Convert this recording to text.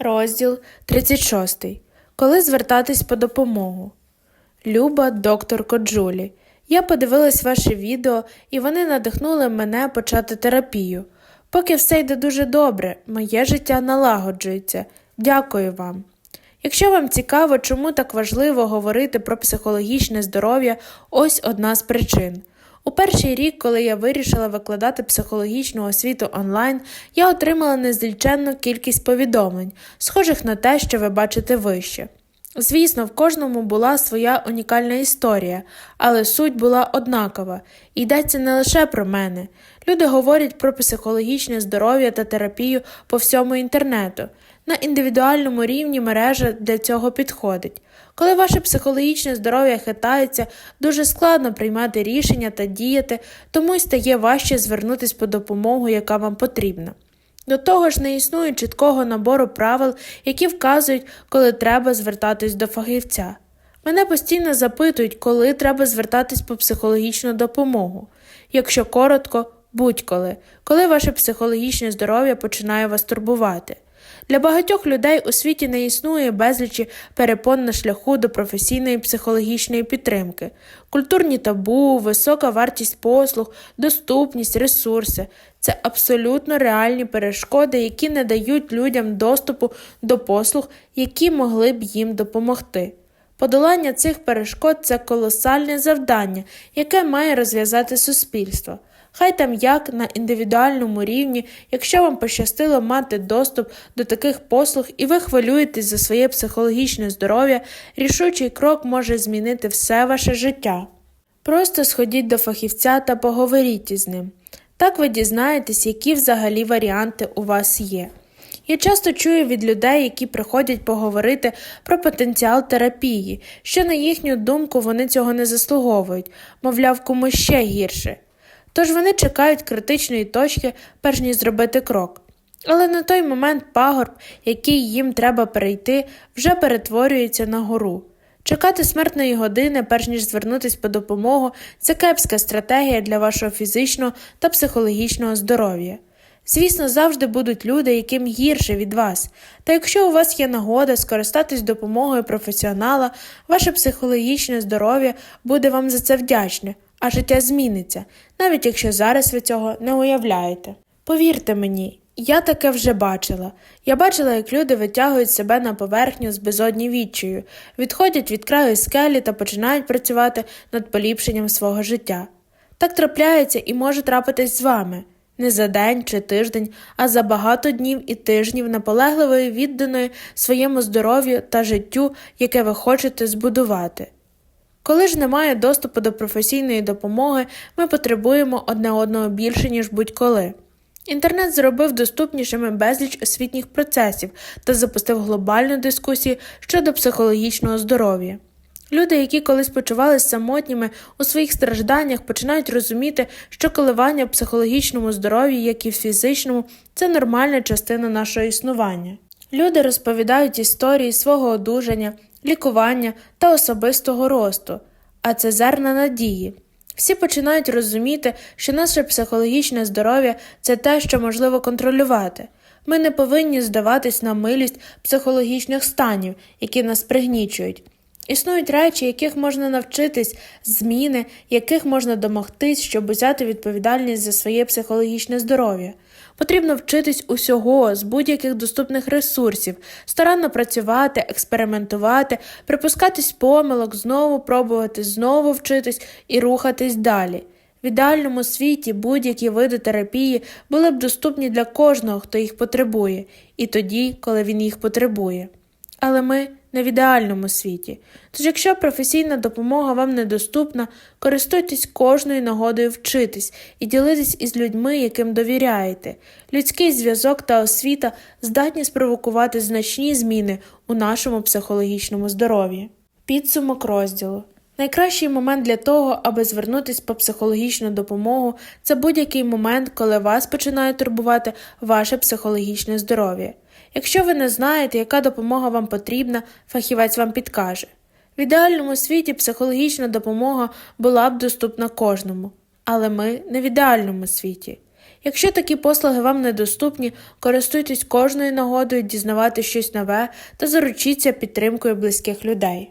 Розділ 36. Коли звертатись по допомогу. Люба докторко Джулі. Я подивилась ваше відео, і вони надихнули мене почати терапію. Поки все йде дуже добре, моє життя налагоджується. Дякую вам. Якщо вам цікаво, чому так важливо говорити про психологічне здоров'я, ось одна з причин. У перший рік, коли я вирішила викладати психологічну освіту онлайн, я отримала незліченну кількість повідомлень, схожих на те, що ви бачите вище. Звісно, в кожному була своя унікальна історія, але суть була однакова, йдеться не лише про мене. Люди говорять про психологічне здоров'я та терапію по всьому інтернету. На індивідуальному рівні мережа для цього підходить. Коли ваше психологічне здоров'я хитається, дуже складно приймати рішення та діяти, тому й стає важче звернутися по допомогу, яка вам потрібна. До того ж, не існує чіткого набору правил, які вказують, коли треба звертатись до фахівця. Мене постійно запитують, коли треба звертатись по психологічну допомогу. Якщо коротко, будь-коли, коли ваше психологічне здоров'я починає вас турбувати. Для багатьох людей у світі не існує безлічі перепон на шляху до професійної психологічної підтримки, культурні табу, висока вартість послуг, доступність, ресурси це абсолютно реальні перешкоди, які не дають людям доступу до послуг, які могли б їм допомогти. Подолання цих перешкод це колосальне завдання, яке має розв'язати суспільство. Хай там як на індивідуальному рівні, якщо вам пощастило мати доступ до таких послуг і ви хвилюєтесь за своє психологічне здоров'я, рішучий крок може змінити все ваше життя. Просто сходіть до фахівця та поговоріть із ним. Так ви дізнаєтесь, які взагалі варіанти у вас є. Я часто чую від людей, які приходять поговорити про потенціал терапії, що, на їхню думку, вони цього не заслуговують, мовляв, комусь ще гірше. Тож вони чекають критичної точки, перш ніж зробити крок. Але на той момент пагорб, який їм треба перейти, вже перетворюється на гору. Чекати смертної години, перш ніж звернутися по допомогу, це кепська стратегія для вашого фізичного та психологічного здоров'я. Звісно, завжди будуть люди, яким гірше від вас, та якщо у вас є нагода скористатись допомогою професіонала, ваше психологічне здоров'я буде вам за це вдячне, а життя зміниться, навіть якщо зараз ви цього не уявляєте. Повірте мені, я таке вже бачила. Я бачила, як люди витягують себе на поверхню з безодні відчаю, відходять від краю скелі та починають працювати над поліпшенням свого життя. Так трапляється і може трапитись з вами не за день чи тиждень, а за багато днів і тижнів наполегливої відданої своєму здоров'ю та життю, яке ви хочете збудувати. Коли ж немає доступу до професійної допомоги, ми потребуємо одне одного більше, ніж будь-коли. Інтернет зробив доступнішими безліч освітніх процесів та запустив глобальну дискусію щодо психологічного здоров'я. Люди, які колись почувалися самотніми у своїх стражданнях, починають розуміти, що коливання в психологічному здоров'ї, як і в фізичному, це нормальна частина нашого існування. Люди розповідають історії свого одужання, лікування та особистого росту, а це зерна надії. Всі починають розуміти, що наше психологічне здоров'я це те, що можливо контролювати. Ми не повинні здаватись на милість психологічних станів, які нас пригнічують. Існують речі, яких можна навчитись, зміни, яких можна домогтись, щоб взяти відповідальність за своє психологічне здоров'я. Потрібно вчитись усього з будь-яких доступних ресурсів, старанно працювати, експериментувати, припускатись помилок, знову пробувати, знову вчитись і рухатись далі. В ідеальному світі будь-які види терапії були б доступні для кожного, хто їх потребує, і тоді, коли він їх потребує. Але ми не в ідеальному світі. Тож, якщо професійна допомога вам недоступна, користуйтесь кожною нагодою вчитись і ділитись із людьми, яким довіряєте. Людський зв'язок та освіта здатні спровокувати значні зміни у нашому психологічному здоров'ї. Підсумок розділу. Найкращий момент для того, аби звернутися по психологічну допомогу, це будь-який момент, коли вас починає турбувати ваше психологічне здоров'я. Якщо ви не знаєте, яка допомога вам потрібна, фахівець вам підкаже. В ідеальному світі психологічна допомога була б доступна кожному, але ми не в ідеальному світі. Якщо такі послуги вам недоступні, користуйтесь кожною нагодою дізнавати щось нове та заручіться підтримкою близьких людей.